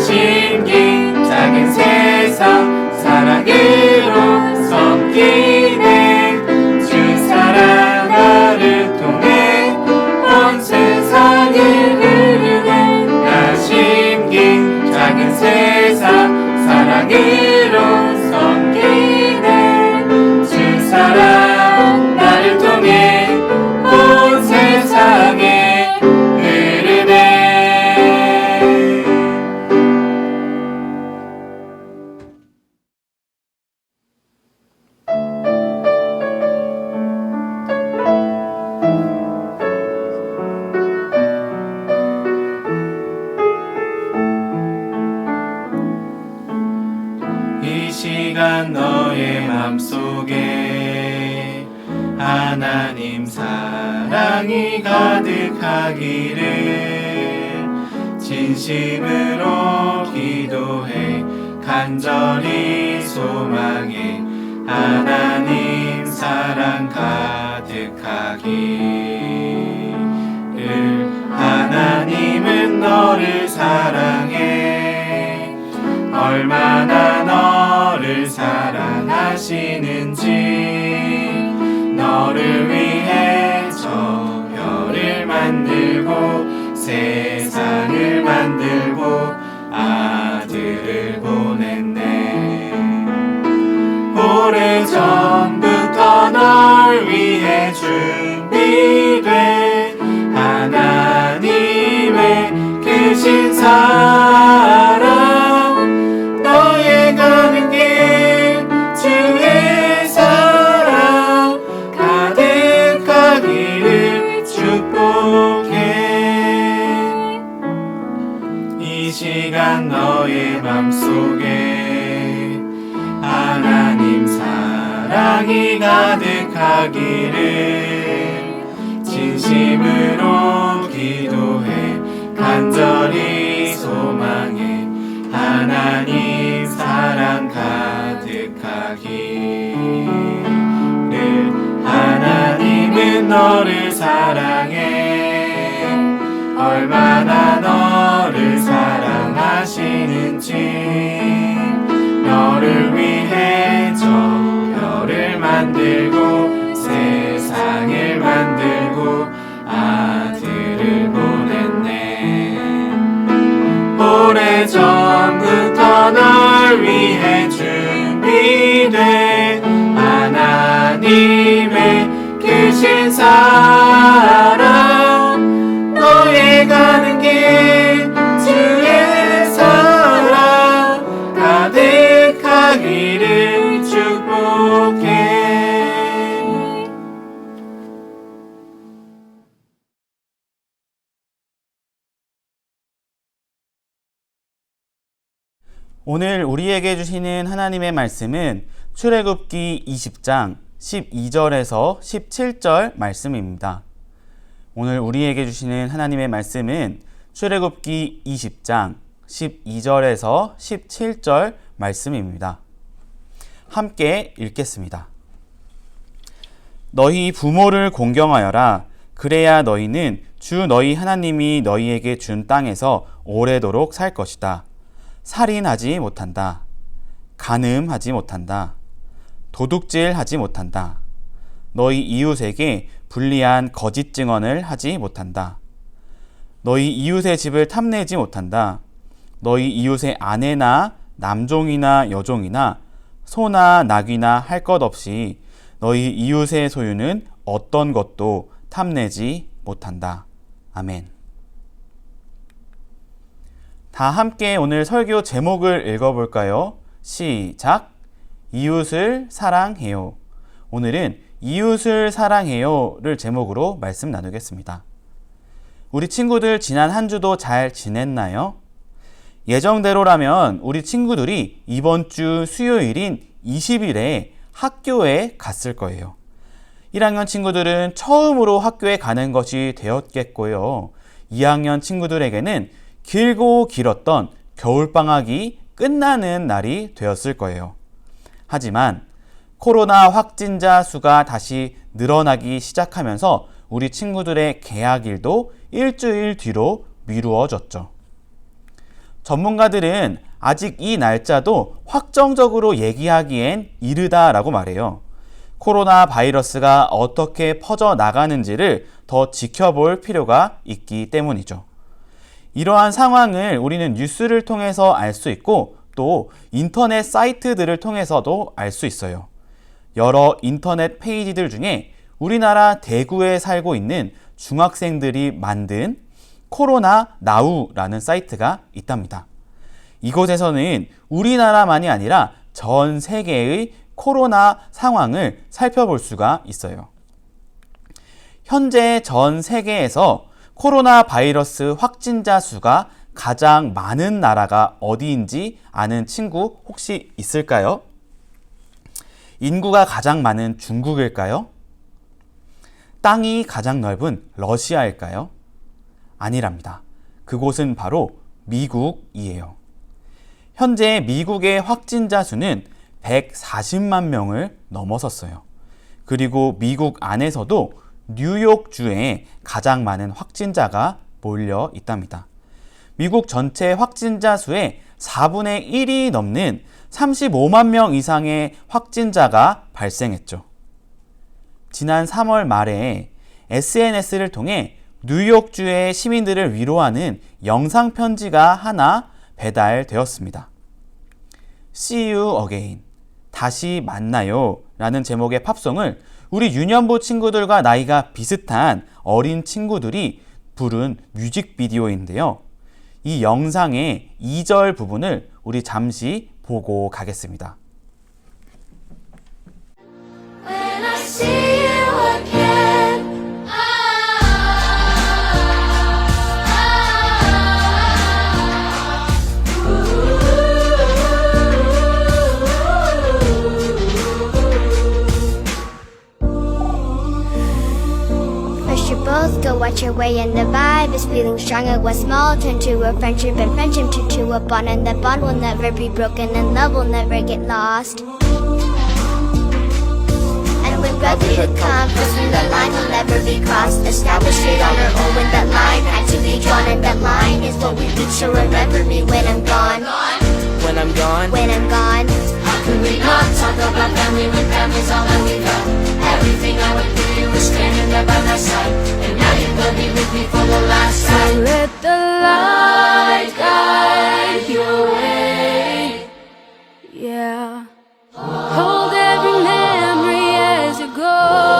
나 심긴 작은 세상 사랑으로 섬기 너의 맘속에 하나님 사랑이 가득하기를 진심으로 기도해 간절히 소망해 하나님 사랑 가득하기를 하나님은 너를 사랑해 얼마나 너를 사랑 하시는지 너를 위해 저 별을 만들고 세상을 만들고 아들을 보냈네. 오래전부터 널 위해 너를 사랑해. 얼마나 우리에게 주시는 하나님의 말씀은 출애굽기 20장 12절에서 17절 말씀입니다. 오늘 우리에게 주시는 하나님의 말씀은 출애굽기 20장 12절에서 17절 말씀입니다. 함께 읽겠습니다. 너희 부모를 공경하여라. 그래야 너희는 주 너희 하나님이 너희에게 준 땅에서 오래도록 살 것이다. 살인하지 못한다. 간음하지 못한다. 도둑질하지 못한다. 너희 이웃에게 불리한 거짓 증언을 하지 못한다. 너희 이웃의 집을 탐내지 못한다. 너희 이웃의 아내나 남종이나 여종이나 소나 낙이나 할 것 없이 너희 이웃의 소유는 어떤 것도 탐내지 못한다. 아멘. 다 함께 오늘 설교 제목을 읽어볼까요? 시작. 이웃을 사랑해요. 오늘은 이웃을 사랑해요를 제목으로 말씀 나누겠습니다. 우리 친구들 지난 한 주도 잘 지냈나요? 예정대로라면 우리 친구들이 이번 주 수요일인 20일에 학교에 갔을 거예요. 1학년 친구들은 처음으로 학교에 가는 것이 되었겠고요. 2학년 친구들에게는 길고 길었던 겨울방학이 끝나는 날이 되었을 거예요. 하지만 코로나 확진자 수가 다시 늘어나기 시작하면서 우리 친구들의 개학일도 일주일 뒤로 미루어졌죠. 전문가들은 아직 이 날짜도 확정적으로 얘기하기엔 이르다라고 말해요. 코로나 바이러스가 어떻게 퍼져 나가는지를 더 지켜볼 필요가 있기 때문이죠. 이러한 상황을 우리는 뉴스를 통해서 알 수 있고 또 인터넷 사이트들을 통해서도 알 수 있어요. 여러 인터넷 페이지들 중에 우리나라 대구에 살고 있는 중학생들이 만든 코로나 나우라는 사이트가 있답니다. 이곳에서는 우리나라만이 아니라 전 세계의 코로나 상황을 살펴볼 수가 있어요. 현재 전 세계에서 코로나 바이러스 확진자 수가 가장 많은 나라가 어디인지 아는 친구 혹시 있을까요? 인구가 가장 많은 중국일까요? 땅이 가장 넓은 러시아일까요? 아니랍니다. 그곳은 바로 미국이에요. 현재 미국의 확진자 수는 140만 명을 넘어섰어요. 그리고 미국 안에서도 뉴욕주에 가장 많은 확진자가 몰려 있답니다. 미국 전체 확진자 수의 4분의 1이 넘는 35만 명 이상의 확진자가 발생했죠. 지난 3월 말에 SNS를 통해 뉴욕주의 시민들을 위로하는 영상 편지가 하나 배달되었습니다. See you again. 다시 만나요. 라는 제목의 팝송을 우리 유년부 친구들과 나이가 비슷한 어린 친구들이 부른 뮤직비디오인데요. 이 영상의 2절 부분을 우리 잠시 보고 가겠습니다. Watch your way and the vibe is feeling stronger. What's small turn to a friendship and friendship turn to a bond and that bond will never be broken and love will never get lost. And when brotherhood comes, the line will never be crossed. Established straight on our own when that line had to be drawn, and that line is what we reach. So remember me when I'm gone. When I'm gone, When I'm gone. How could we not talk about family when family's all that we got? Everything I went through, you were standing there by my side. With me for the last time. Let the light Guide your way. Yeah. Hold every memory as you go.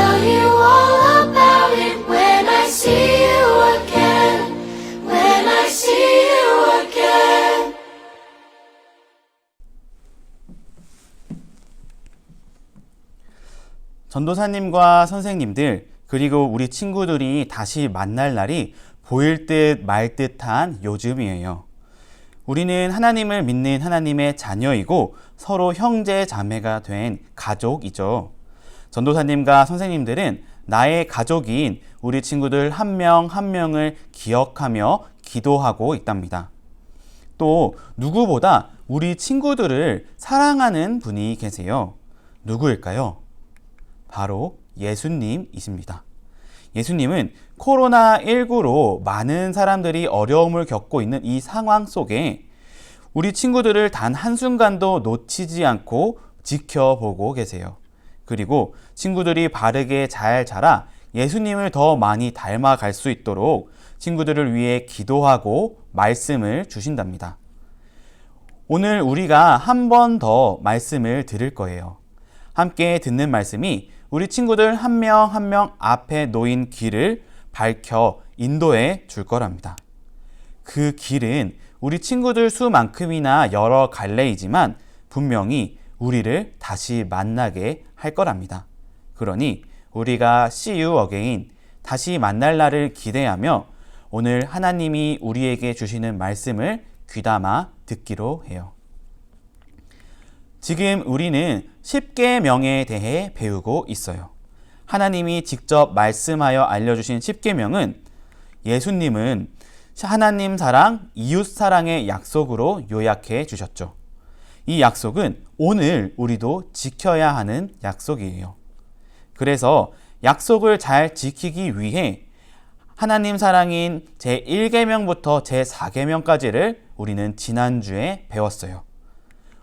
전도사님과 선생님들, 그리고 우리 친구들이 다시 만날 날이 보일 듯 말 듯한 요즘이에요. 우리는 하나님을 믿는 하나님의 자녀이고 서로 형제 자매가 된 가족이죠. 전도사님과 선생님들은 나의 가족인 우리 친구들 한 명한 명을 기억하며 기도하고 있답니다. 또 누구보다 우리 친구들을 사랑하는 분이 계세요. 누구일까요? 바로 예수님이십니다. 예수님은 코로나19로 많은 사람들이 어려움을 겪고 있는 이 상황 속에 우리 친구들을 단 한순간도 놓치지 않고 지켜보고 계세요. 그리고 친구들이 바르게 잘 자라 예수님을 더 많이 닮아갈 수 있도록 친구들을 위해 기도하고 말씀을 주신답니다. 오늘 우리가 한 번 더 말씀을 들을 거예요. 함께 듣는 말씀이 우리 친구들 한명 한 명 앞에 놓인 길을 밝혀 인도해 줄 거랍니다. 그 길은 우리 친구들 수만큼이나 여러 갈래이지만 분명히 우리를 다시 만나게 할 거랍니다. 그러니 우리가 See you again, 다시 만날 날을 기대하며 오늘 하나님이 우리에게 주시는 말씀을 귀담아 듣기로 해요. 지금 우리는 10계명에 대해 배우고 있어요. 하나님이 직접 말씀하여 알려주신 10계명은 예수님은 하나님 사랑, 이웃 사랑의 약속으로 요약해 주셨죠. 이 약속은 오늘 우리도 지켜야 하는 약속이에요. 그래서 약속을 잘 지키기 위해 하나님 사랑인 제1계명부터 제4계명까지를 우리는 지난주에 배웠어요.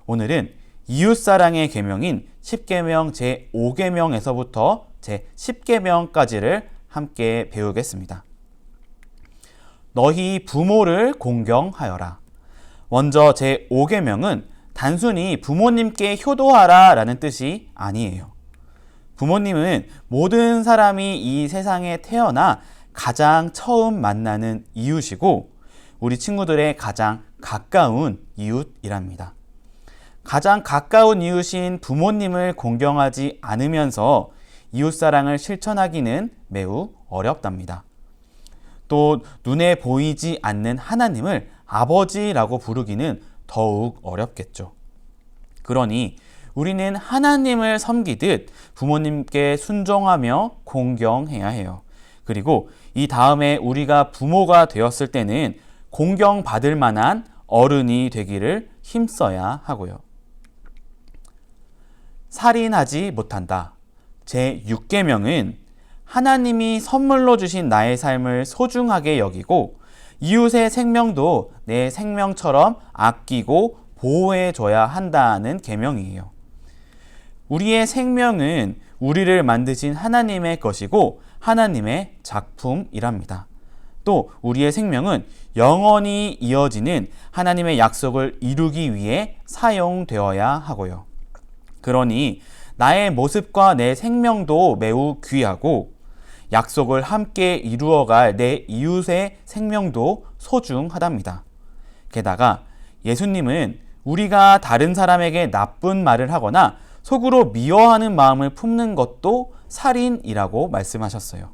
오늘은 이웃 사랑의 계명인 10계명 제5계명에서부터 제10계명까지를 함께 배우겠습니다. 너희 부모를 공경하여라. 먼저 제5계명은 단순히 부모님께 효도하라 라는 뜻이 아니에요. 부모님은 모든 사람이 이 세상에 태어나 가장 처음 만나는 이웃이고 우리 친구들의 가장 가까운 이웃이랍니다. 가장 가까운 이웃인 부모님을 공경하지 않으면서 이웃사랑을 실천하기는 매우 어렵답니다. 또 눈에 보이지 않는 하나님을 아버지라고 부르기는 더욱 어렵겠죠. 그러니 우리는 하나님을 섬기듯 부모님께 순종하며 공경해야 해요. 그리고 이 다음에 우리가 부모가 되었을 때는 공경받을 만한 어른이 되기를 힘써야 하고요. 살인하지 못한다. 제 6계명은 하나님이 선물로 주신 나의 삶을 소중하게 여기고 이웃의 생명도 내 생명처럼 아끼고 보호해 줘야 한다는 계명이에요. 우리의 생명은 우리를 만드신 하나님의 것이고 하나님의 작품이랍니다. 또 우리의 생명은 영원히 이어지는 하나님의 약속을 이루기 위해 사용되어야 하고요. 그러니 나의 모습과 내 생명도 매우 귀하고 약속을 함께 이루어갈 내 이웃의 생명도 소중하답니다. 게다가 예수님은 우리가 다른 사람에게 나쁜 말을 하거나 속으로 미워하는 마음을 품는 것도 살인이라고 말씀하셨어요.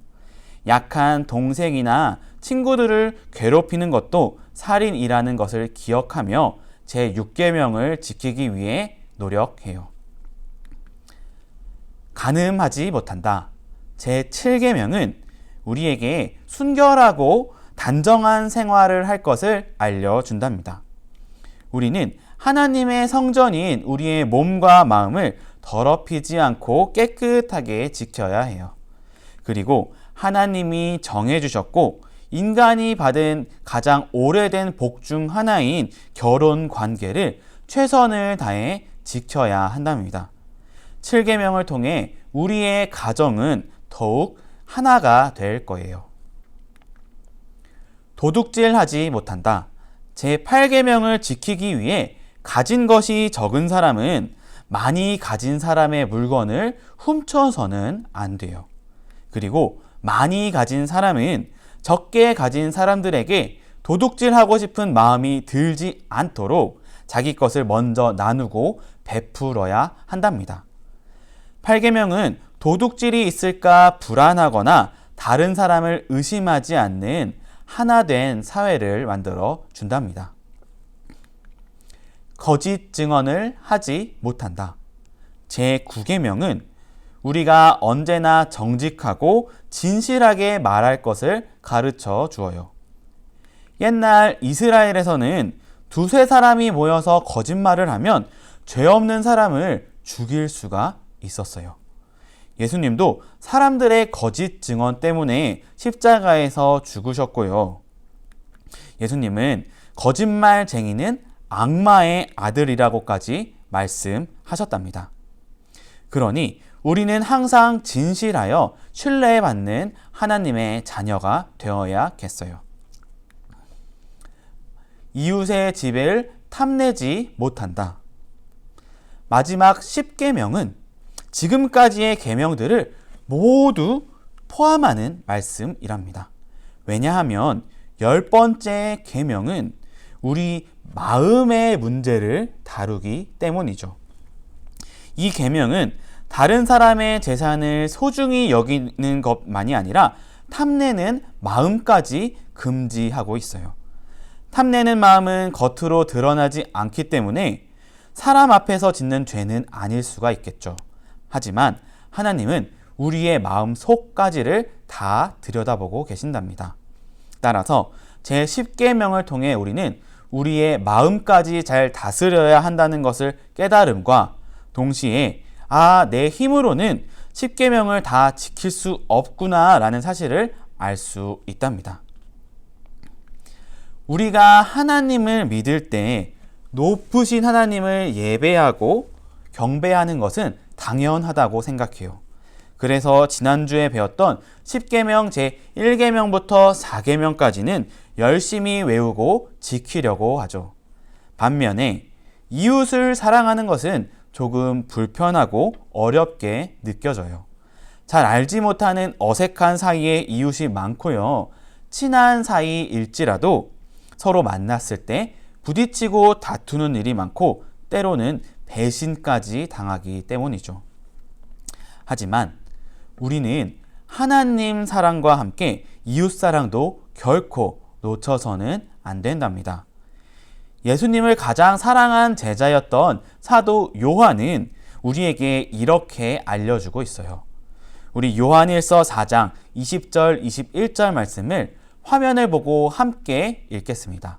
약한 동생이나 친구들을 괴롭히는 것도 살인이라는 것을 기억하며 제 6계명을 지키기 위해 노력해요. 가늠하지 못한다. 제 7계명은 우리에게 순결하고 단정한 생활을 할 것을 알려준답니다. 우리는 하나님의 성전인 우리의 몸과 마음을 더럽히지 않고 깨끗하게 지켜야 해요. 그리고 하나님이 정해주셨고 인간이 받은 가장 오래된 복 중 하나인 결혼 관계를 최선을 다해 지켜야 한답니다. 7계명을 통해 우리의 가정은 더욱 하나가 될 거예요. 도둑질하지 못한다. 제8계명을 지키기 위해 가진 것이 적은 사람은 많이 가진 사람의 물건을 훔쳐서는 안 돼요. 그리고 많이 가진 사람은 적게 가진 사람들에게 도둑질하고 싶은 마음이 들지 않도록 자기 것을 먼저 나누고 베풀어야 한답니다. 8계명은 도둑질이 있을까 불안하거나 다른 사람을 의심하지 않는 하나 된 사회를 만들어 준답니다. 거짓 증언을 하지 못한다. 제9계명은 우리가 언제나 정직하고 진실하게 말할 것을 가르쳐 주어요. 옛날 이스라엘에서는 두세 사람이 모여서 거짓말을 하면 죄 없는 사람을 죽일 수가 있었어요. 예수님도 사람들의 거짓 증언 때문에 십자가에서 죽으셨고요. 예수님은 거짓말쟁이는 악마의 아들이라고까지 말씀하셨답니다. 그러니 우리는 항상 진실하여 신뢰받는 하나님의 자녀가 되어야겠어요. 이웃의 집을 탐내지 못한다. 마지막 10계명은 지금까지의 계명들을 모두 포함하는 말씀이랍니다. 왜냐하면 열 번째 계명은 우리 마음의 문제를 다루기 때문이죠. 이 계명은 다른 사람의 재산을 소중히 여기는 것만이 아니라 탐내는 마음까지 금지하고 있어요. 탐내는 마음은 겉으로 드러나지 않기 때문에 사람 앞에서 짓는 죄는 아닐 수가 있겠죠. 하지만 하나님은 우리의 마음 속까지를 다 들여다보고 계신답니다. 따라서 제 10계명을 통해 우리는 우리의 마음까지 잘 다스려야 한다는 것을 깨달음과 동시에 아, 내 힘으로는 10계명을 다 지킬 수 없구나라는 사실을 알 수 있답니다. 우리가 하나님을 믿을 때 높으신 하나님을 예배하고 경배하는 것은 당연하다고 생각해요. 그래서 지난주에 배웠던 10계명 제 1계명부터 4계명까지는 열심히 외우고 지키려고 하죠. 반면에 이웃을 사랑하는 것은 조금 불편하고 어렵게 느껴져요. 잘 알지 못하는 어색한 사이에 이웃이 많고요. 친한 사이일지라도 서로 만났을 때 부딪히고 다투는 일이 많고 때로는 배신까지 당하기 때문이죠. 하지만 우리는 하나님 사랑과 함께 이웃 사랑도 결코 놓쳐서는 안 된답니다. 예수님을 가장 사랑한 제자였던 사도 요한은 우리에게 이렇게 알려주고 있어요. 우리 요한일서 4장 20절, 21절 말씀을 화면을 보고 함께 읽겠습니다.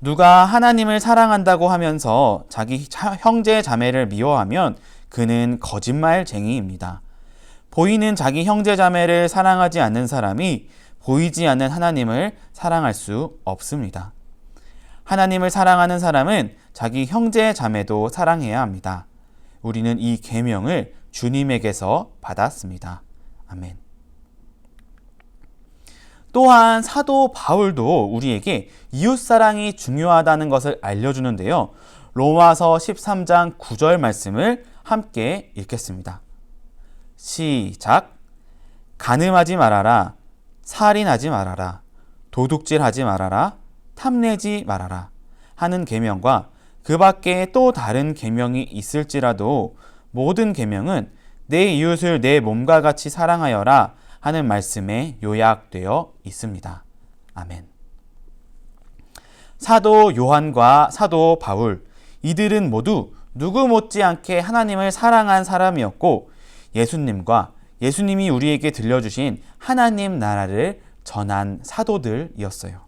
누가 하나님을 사랑한다고 하면서 자기 형제 자매를 미워하면 그는 거짓말쟁이입니다. 보이는 자기 형제 자매를 사랑하지 않는 사람이 보이지 않는 하나님을 사랑할 수 없습니다. 하나님을 사랑하는 사람은 자기 형제 자매도 사랑해야 합니다. 우리는 이 계명을 주님에게서 받았습니다. 아멘. 또한 사도 바울도 우리에게 이웃 사랑이 중요하다는 것을 알려주는데요. 로마서 13장 9절 말씀을 함께 읽겠습니다. 시작. 가늠하지 말아라. 살인하지 말아라. 도둑질하지 말아라. 탐내지 말아라. 하는 계명과 그 밖에 또 다른 계명이 있을지라도 모든 계명은 내 이웃을 내 몸과 같이 사랑하여라 하는 말씀에 요약되어 있습니다. 아멘. 사도 요한과 사도 바울 이들은 모두 누구 못지않게 하나님을 사랑한 사람이었고 예수님과 예수님이 우리에게 들려주신 하나님 나라를 전한 사도들이었어요.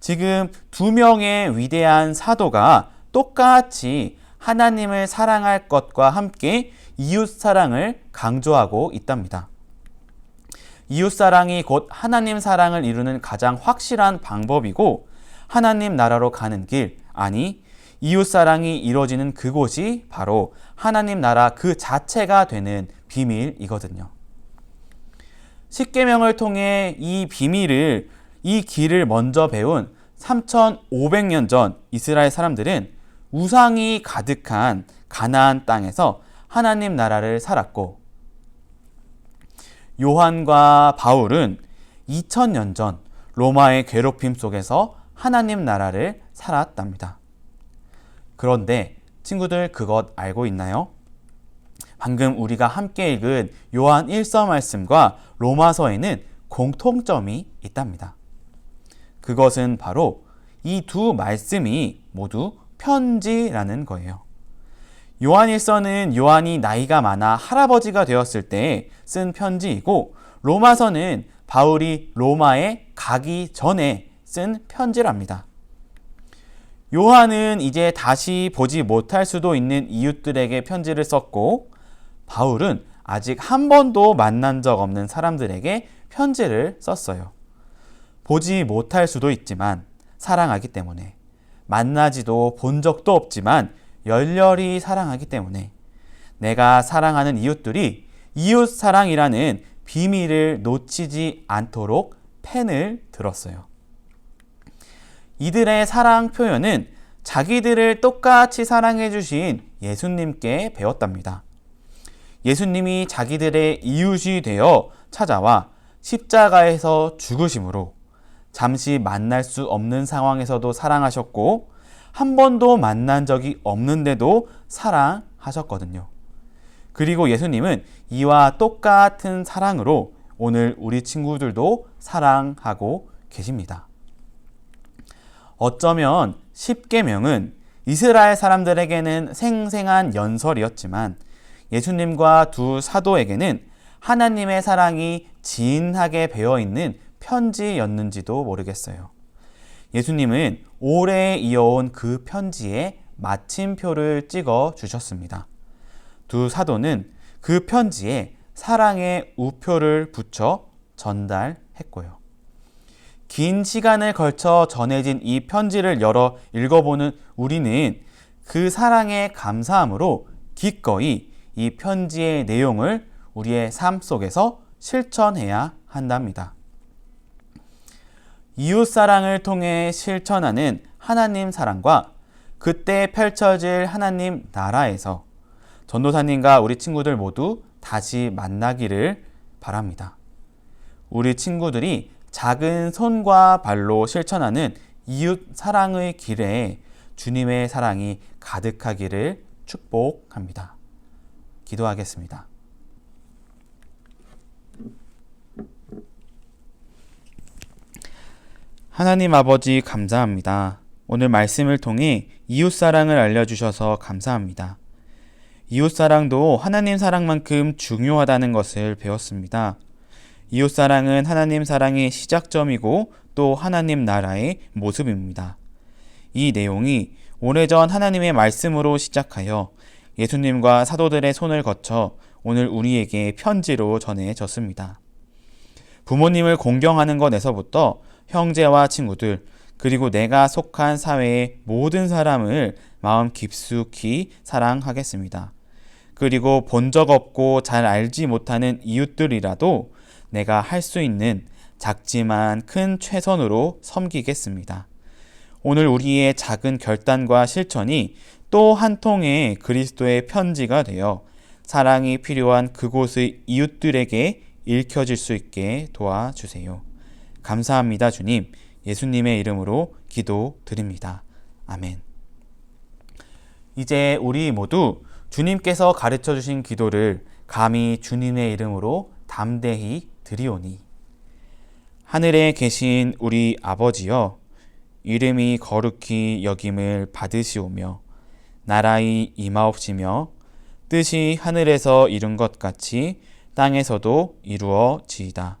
지금 두 명의 위대한 사도가 똑같이 하나님을 사랑할 것과 함께 이웃 사랑을 강조하고 있답니다. 이웃 사랑이 곧 하나님 사랑을 이루는 가장 확실한 방법이고 하나님 나라로 가는 길, 아니 이웃 사랑이 이루어지는 그곳이 바로 하나님 나라 그 자체가 되는 비밀이거든요. 십계명을 통해 이 비밀을 이 길을 먼저 배운 3,500년 전 이스라엘 사람들은 우상이 가득한 가나안 땅에서 하나님 나라를 살았고 요한과 바울은 2000년 전 로마의 괴롭힘 속에서 하나님 나라를 살았답니다. 그런데 친구들 그것 알고 있나요? 방금 우리가 함께 읽은 요한 1서 말씀과 로마서에는 공통점이 있답니다. 그것은 바로 이 두 말씀이 모두 편지라는 거예요. 요한 1서는 요한이 나이가 많아 할아버지가 되었을 때 쓴 편지이고 로마서는 바울이 로마에 가기 전에 쓴 편지랍니다. 요한은 이제 다시 보지 못할 수도 있는 이웃들에게 편지를 썼고 바울은 아직 한 번도 만난 적 없는 사람들에게 편지를 썼어요. 보지 못할 수도 있지만 사랑하기 때문에 만나지도 본 적도 없지만 열렬히 사랑하기 때문에 내가 사랑하는 이웃들이 이웃 사랑이라는 비밀을 놓치지 않도록 펜을 들었어요. 이들의 사랑 표현은 자기들을 똑같이 사랑해 주신 예수님께 배웠답니다. 예수님이 자기들의 이웃이 되어 찾아와 십자가에서 죽으심으로 잠시 만날 수 없는 상황에서도 사랑하셨고 한 번도 만난 적이 없는데도 사랑하셨거든요. 그리고 예수님은 이와 똑같은 사랑으로 오늘 우리 친구들도 사랑하고 계십니다. 어쩌면 십계명은 이스라엘 사람들에게는 생생한 연설이었지만 예수님과 두 사도에게는 하나님의 사랑이 진하게 배어 있는 편지였는지도 모르겠어요. 예수님은 오래 이어온 그 편지에 마침표를 찍어 주셨습니다. 두 사도는 그 편지에 사랑의 우표를 붙여 전달했고요. 긴 시간을 걸쳐 전해진 이 편지를 열어 읽어보는 우리는 그 사랑에 감사함으로 기꺼이 이 편지의 내용을 우리의 삶 속에서 실천해야 한답니다. 이웃 사랑을 통해 실천하는 하나님 사랑과 그때 펼쳐질 하나님 나라에서 전도사님과 우리 친구들 모두 다시 만나기를 바랍니다. 우리 친구들이 작은 손과 발로 실천하는 이웃 사랑의 길에 주님의 사랑이 가득하기를 축복합니다. 기도하겠습니다. 하나님 아버지 감사합니다. 오늘 말씀을 통해 이웃 사랑을 알려주셔서 감사합니다. 이웃 사랑도 하나님 사랑만큼 중요하다는 것을 배웠습니다. 이웃 사랑은 하나님 사랑의 시작점이고 또 하나님 나라의 모습입니다. 이 내용이 오래전 하나님의 말씀으로 시작하여 예수님과 사도들의 손을 거쳐 오늘 우리에게 편지로 전해졌습니다. 부모님을 공경하는 것에서부터 형제와 친구들, 그리고 내가 속한 사회의 모든 사람을 마음 깊숙이 사랑하겠습니다. 그리고 본 적 없고 잘 알지 못하는 이웃들이라도 내가 할 수 있는 작지만 큰 최선으로 섬기겠습니다. 오늘 우리의 작은 결단과 실천이 또 한 통의 그리스도의 편지가 되어 사랑이 필요한 그곳의 이웃들에게 읽혀질 수 있게 도와주세요. 감사합니다, 주님. 예수님의 이름으로 기도 드립니다. 아멘. 이제 우리 모두 주님께서 가르쳐 주신 기도를 감히 주님의 이름으로 담대히 드리오니. 하늘에 계신 우리 아버지여, 이름이 거룩히 여김을 받으시오며, 나라의 임하옵시며, 뜻이 하늘에서 이룬 것 같이 땅에서도 이루어지이다.